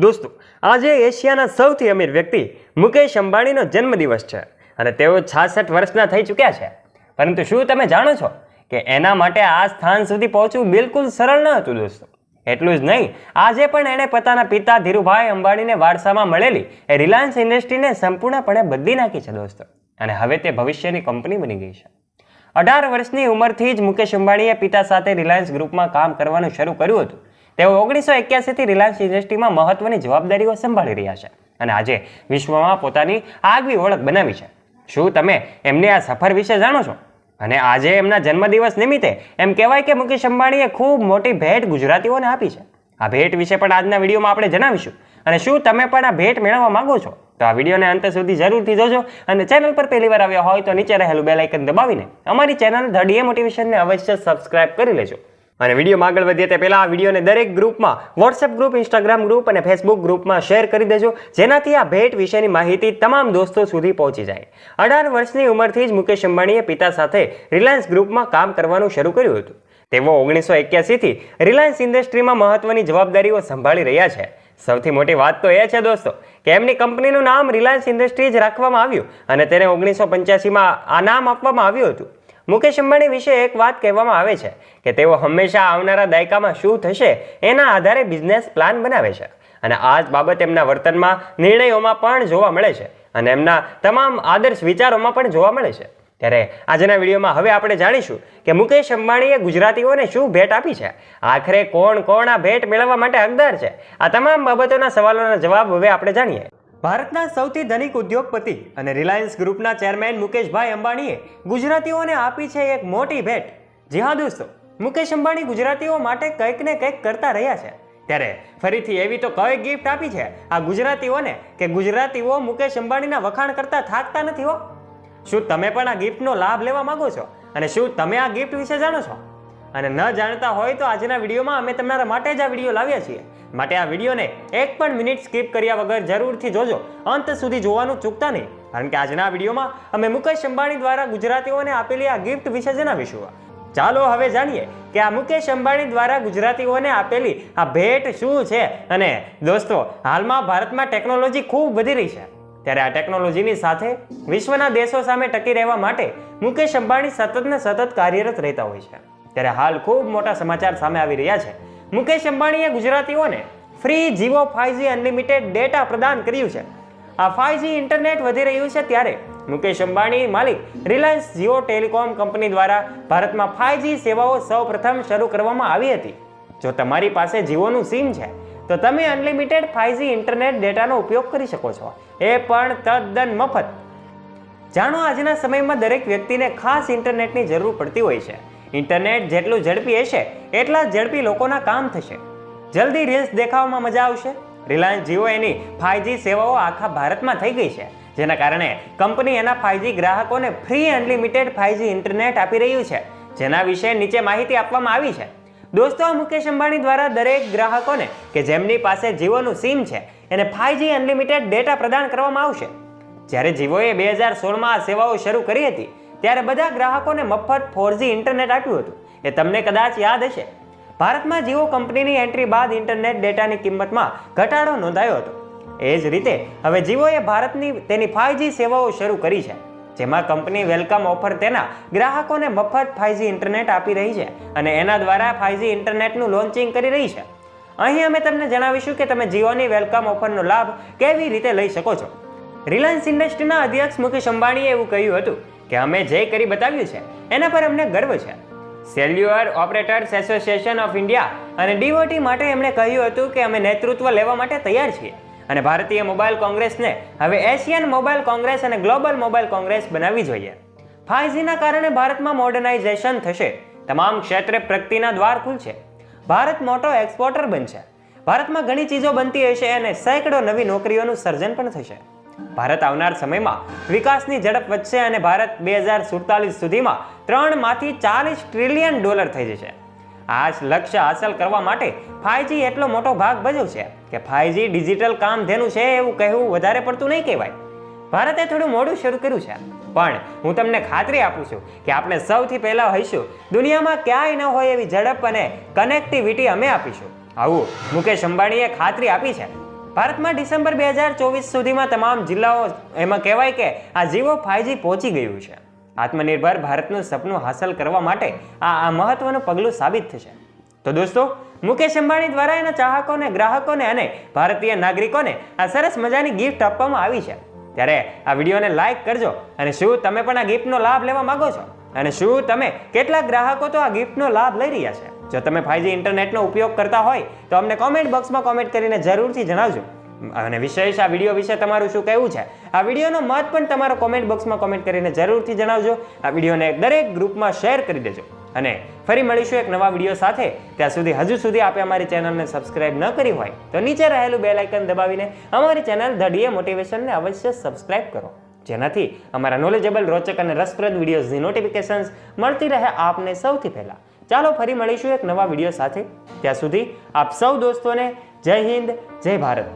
દોસ્તો, આજે એશિયાના સૌથી અમીર વ્યક્તિ મુકેશ અંબાણીનો જન્મદિવસ છે અને તેઓ છાસઠ વર્ષના થઈ ચૂક્યા છે. પરંતુ શું તમે જાણો છો કે એના માટે આ સ્થાન સુધી પહોંચવું બિલકુલ સરળ ન હતું દોસ્તો? એટલું જ નહીં, આજે પણ એણે પોતાના પિતા ધીરુભાઈ અંબાણીને વારસામાં મળેલી એ રિલાયન્સ ઇન્ડસ્ટ્રીને સંપૂર્ણપણે બદલી નાખી છે દોસ્તો. અને હવે તે ભવિષ્યની કંપની બની ગઈ છે. અઢાર વર્ષની ઉંમરથી જ મુકેશ અંબાણીએ પિતા સાથે રિલાયન્સ ગ્રુપમાં કામ કરવાનું શરૂ કર્યું હતું. તેઓ ઓગણીસો એક્યાસીથી રિલાયન્સ ઇન્ડસ્ટ્રીમાં મહત્વની જવાબદારીઓ સંભાળી રહ્યા છે અને આજે વિશ્વમાં પોતાની આગવી ઓળખ બનાવી છે. શું તમે એમની આ સફર વિશે જાણો છો? અને આજે એમના જન્મદિવસ નિમિત્તે એમ કહેવાય કે મુકેશ અંબાણીએ ખૂબ મોટી ભેટ ગુજરાતીઓને આપી છે. આ ભેટ વિશે પણ આજના વિડીયોમાં આપણે જણાવીશું. અને શું તમે પણ આ ભેટ મેળવવા માંગો છો? તો આ વિડીયોને અંત સુધી જરૂરથી જોજો અને ચેનલ પર પહેલી વાર આવ્યા હોય તો નીચે રહેલું બેલાઇકન દબાવીને અમારી ચેનલ ધ ડીએ મોટિવેશનને અવશ્ય સબસ્ક્રાઇબ કરી લેજો. અને વિડીયોમાં આગળ વધીએ તે પહેલાં આ વિડીયોને દરેક ગ્રુપમાં વોટ્સએપ ગ્રુપ ઇન્સ્ટાગ્રામ ગ્રુપ અને ફેસબુક ગ્રુપમાં શેર કરી દેજો, જેનાથી આ ભેટ વિશેની માહિતી તમામ દોસ્તો સુધી પહોંચી જાય. અઢાર વર્ષની ઉંમરથી જ મુકેશ અંબાણીએ પિતા સાથે રિલાયન્સ ગ્રુપમાં કામ કરવાનું શરૂ કર્યું હતું. તેઓ ઓગણીસો એક્યાસીથી રિલાયન્સ ઇન્ડસ્ટ્રીમાં મહત્વની જવાબદારીઓ સંભાળી રહ્યા છે. સૌથી મોટી વાત તો એ છે દોસ્તો, કે એમની કંપનીનું નામ રિલાયન્સ ઇન્ડસ્ટ્રીઝ રાખવામાં આવ્યું અને તેને ઓગણીસો પંચ્યાસીમાં આ નામ આપવામાં આવ્યું હતું. મુકેશ અંબાણી વિશે એક વાત કહેવામાં આવે છે કે તેઓ હંમેશા આવનારા દાયકામાં શું થશે એના આધારે બિઝનેસ પ્લાન બનાવે છે. અને આ જ બાબત એમના વર્તનમાં નિર્ણયોમાં પણ જોવા મળે છે અને એમના તમામ આદર્શ વિચારોમાં પણ જોવા મળે છે. ત્યારે આજના વિડીયોમાં હવે આપણે જાણીશું કે મુકેશ અંબાણીએ ગુજરાતીઓને શું ભેટ આપી છે? આખરે કોણ કોણ આ ભેટ મેળવવા માટે હકદાર છે? આ તમામ બાબતોના સવાલોના જવાબ હવે આપણે જાણીએ. ભારતના સૌથી ધનિક ઉદ્યોગપતિ અને રિલાયન્સ ગ્રુપના ચેરમેન મુકેશભાઈ અંબાણીએ ગુજરાતીઓને આપી છે એક મોટી ભેટ. જી હા દોસ્તો, મુકેશ અંબાણી ગુજરાતીઓ માટે કંઈક ને કંઈક કરતા રહ્યા છે. ત્યારે ફરીથી એવી તો કઈ ગિફ્ટ આપી છે આ ગુજરાતીઓને કે ગુજરાતીઓ મુકેશ અંબાણીના વખાણ કરતા થાકતા નથી હો? શું તમે પણ આ ગિફ્ટનો લાભ લેવા માંગો છો? અને શું તમે આ ગિફ્ટ વિશે જાણો છો? અને ન જાણતા હોય તો આજના વિડીયોમાં અમે તમારા માટે જ આ વીડિયો લાવ્યા છીએ. માટે આ વિડીયોને એક પણ મિનિટ સ્કીપ કર્યા વગર જરૂરથી જોજો. અંત સુધી જોવાનું ચૂકતા નહીં. કારણ કે આજના વિડીયોમાં અમે મુકેશ અંબાણી દ્વારા ગુજરાતીઓને આપેલી આ ગિફ્ટ વિશે જણાવીશું. ચાલો હવે જાણીએ કે આ મુકેશ અંબાણી દ્વારા ગુજરાતીઓને આપેલી આ ભેટ શું છે અને દોસ્તો, હાલમાં ભારતમાં ટેકનોલોજી ખૂબ વધી રહી છે. ત્યારે આ ટેકનોલોજીની સાથે વિશ્વના દેશો સામે ટકી રહેવા માટે મુકેશ અંબાણી સતત ને સતત કાર્યરત રહેતા હોય છે. ત્યારે હાલ ખૂબ મોટા સમાચાર સામે આવી રહ્યા છે. મુકેશ અંબાણીએ ગુજરાતીઓને ફ્રી જીવો ફાઈવજી અનલિમિટેડ ડેટા પ્રદાન કર્યું છે. આ ફાઈવજી ઇન્ટરનેટ વધી રહ્યું છે ત્યારે મુકેશ અંબાણી માલિક રિલાયન્સ જીઓ ટેલિકોમ કંપની દ્વારા ભારતમાં ફાઈવજી સેવાઓ સૌપ્રથમ શરૂ કરવામાં આવી હતી. જો તમારી પાસે જીઓનું સિમ છે, તો તમે અનલિમિટેડ ફાઈવજી ઇન્ટરનેટ ડેટાનો ઉપયોગ કરી શકો છો. એ પણ તદ્દન મફત. જાણો, આજના સમયમાં દરેક વ્યક્તિને ખાસ ઇન્ટરનેટની જરૂર પડતી હોય છે. ઇન્ટરનેટ જેટલું ઝડપી હશે, એટલા ઝડપી લોકોના કામ થશે. જલ્દી રીલ્સ દેખાવામાં મજા આવશે. રિલાયન્સ જીઓ એની ફાઈવજી સેવાઓ આખા ભારતમાં થઈ ગઈ છે, જેના કારણે કંપની એના ફાઈવજી ગ્રાહકોને ફ્રી અનલિમિટેડ ફાઈવજી ઇન્ટરનેટ આપી રહ્યું છે, જેના વિશે નીચે માહિતી આપવામાં આવી છે. દોસ્તો, મુકેશ અંબાણી દ્વારા દરેક ગ્રાહકોને કે જેમની પાસે જીઓનું સિમ છે, એને ફાઈવજી અનલિમિટેડ ડેટા પ્રદાન કરવામાં આવશે. જ્યારે જીઓએ બે હજાર સોળમાં આ સેવાઓ શરૂ કરી હતી ત્યારે બધા ગ્રાહકોને મફત ફોરજી ઇન્ટરનેટ આપ્યું હતું. એ તમને કદાચ યાદ હશે. ભારતમાં જીઓ કંપનીની એન્ટ્રી બાદ ઇન્ટરનેટ ડેટાની કિંમતમાં ઘટાડો નોંધાયો હતો. એ જ રીતે, હવે જીઓએ ભારતની તેની ફાઇવજી સેવાઓ શરૂ કરી છે. જેમાં કંપની વેલકમ ઓફર તેના ગ્રાહકોને મફત ફાઇવજી ઇન્ટરનેટ આપી રહી છે અને એના દ્વારા ફાઇવજી ઇન્ટરનેટનું લોન્ચિંગ કરી રહી છે. અહીં અમે તમને જણાવીશું કે તમે જીઓની વેલકમ ઓફરનો લાભ કેવી રીતે લઈ શકો છો. રિલાયન્સ ઇન્ડસ્ટ્રીના અધ્યક્ષ મુકેશ અંબાણીએ એવું કહ્યું હતું કે અમે જે કરી બતાવ્યું છે, એના પર અમને ગર્વ છે. Cellular operators association of India અને ડીઓટી માટે એમણે કહ્યું હતું કે અમે નેતૃત્વ લેવા માટે તૈયાર છીએ. અને ભારતીય મોબાઈલ કોંગ્રેસને હવે એશિયન મોબાઈલ કોંગ્રેસ અને ગ્લોબલ મોબાઈલ કોંગ્રેસ બનાવવી જોઈએ. ફાઈવજીના કારણે ભારતમાં મોડર્નાઇઝેશન થશે. તમામ ક્ષેત્રે પ્રગતિના દ્વાર ખુલશે. ભારત મોટો એક્સપોર્ટર બનશે. ભારતમાં ઘણી ચીજો બનતી હશે અને સેંકડો નવી નોકરીઓનું સર્જન પણ થશે. ભારત આવનાર સમયમાં વિકાસની ઝડપ વધશે અને ભારત બે હજાર સુડતાલીસ સુધીમાં ત્રણમાંથી ચાલીસ ટ્રિલિયન ડોલર થઈ જશે. આ લક્ષ્ય હાંસલ કરવા માટે ફાઇવજી એટલો મોટો ભાગ ભજવશે કે ફાઇવજી ડિજિટલ કામધેનું છે એવું કહેવું વધારે પડતું નહીં કહેવાય. ભારતે થોડું મોડું શરૂ કર્યું છે. પણ હું તમને ખાતરી આપું છું કે આપણે સૌથી પહેલા હોઈશું, દુનિયામાં ક્યાંય ન હોય એવી ઝડપ અને કનેક્ટિવિટી અમે આપીશું. આવું મુકેશ અંબાણીએ ખાતરી આપી છે. ભારતમાં ડિસેમ્બર બે હજાર ચોવીસ સુધીમાં તમામ જિલ્લાઓ એમાં કહેવાય કે આ જીવો ફાઈવજી પહોંચી ગયું છે. આત્મનિર્ભર ભારતનું સપનું હાંસલ કરવા માટે આ આ મહત્વનું પગલું સાબિત થશે. તો દોસ્તો, મુકેશ અંબાણી દ્વારા એના ચાહકોને, ગ્રાહકોને અને ભારતીય નાગરિકોને આ સરસ મજાની ગિફ્ટ આપવામાં આવી છે. ત્યારે આ વિડીયોને લાઈક કરજો અને શું તમે પણ આ ગિફ્ટનો લાભ લેવા માંગો છો? અને શું તમે કેટલા ગ્રાહકો તો આ ગિફ્ટનો લાભ લઈ રહ્યા છે? જો તમે ફાઈવજી ઇન્ટરનેટનો ઉપયોગ કરતા હોય, તો અમને કોમેન્ટ બોક્સમાં કોમેન્ટ કરીને જરૂરથી જણાવજો. અને વિશેષ આ વીડિયો વિશે તમારું શું કહેવું છે? આ વિડીયોનો મત પણ તમારો કોમેન્ટ બોક્સમાં કોમેન્ટ કરીને જરૂરથી જણાવજો. આ વિડીયોને દરેક ગ્રુપમાં શેર કરી દેજો. અને ફરી મળીશું એક નવા વીડિયો સાથે. ત્યાં સુધી હજુ સુધી આપે અમારી ચેનલને સબસ્ક્રાઇબ ન કરી હોય, તો નીચે રહેલું બેલાઇકન દબાવીને અમારી ચેનલ ધ ડીએ મોટિવેશનને અવશ્ય સબસ્ક્રાઇબ કરો. જેનાથી અમારા નોલેજેબલ રોચક અને રસપ્રદ વિડીયોઝની નોટિફિકેશન્સ મળતી રહે આપને સૌથી પહેલા. ચાલો ફરી મળીશું એક નવા વીડિયો સાથે. ત્યાં સુધી આપ સૌ દોસ્તોને જય હિન્દ, જય ભારત.